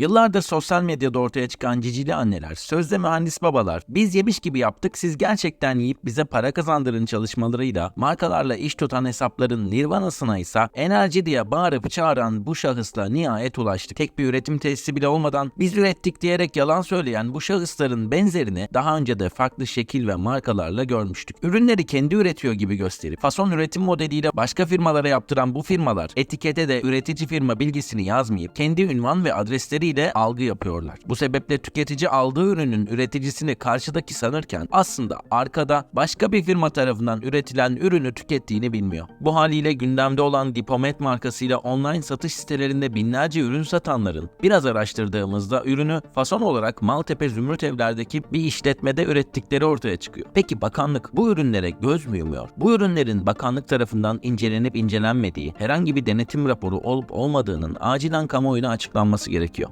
Yıllardır sosyal medyada ortaya çıkan cicili anneler, sözde mühendis babalar, biz yemiş gibi yaptık siz gerçekten yiyip bize para kazandırın çalışmalarıyla markalarla iş tutan hesapların nirvanasına ise enerji diye bağırıp çağıran bu şahısla nihayet ulaştık. Tek bir üretim tesisi bile olmadan biz ürettik diyerek yalan söyleyen bu şahısların benzerini daha önce de farklı şekil ve markalarla görmüştük. Ürünleri kendi üretiyor gibi gösterip fason üretim modeliyle başka firmalara yaptıran bu firmalar etikete de üretici firma bilgisini yazmayıp kendi ünvan ve adresleriyle algı yapıyorlar. Bu sebeple tüketici aldığı ürünün üreticisini karşıdaki sanırken aslında arkada başka bir firma tarafından üretilen ürünü tükettiğini bilmiyor. Bu haliyle gündemde olan Dipomet markasıyla online satış sitelerinde binlerce ürün satanların biraz araştırdığımızda ürünü fason olarak Maltepe Zümrüt Evler'deki bir işletmede ürettikleri ortaya çıkıyor. Peki bakanlık bu ürünlere göz mü yumuyor? Bu ürünlerin bakanlık tarafından incelenip incelenmediği, herhangi bir denetim raporu olup olmadığının acilen kamuoyuna açıklanması gerekiyor.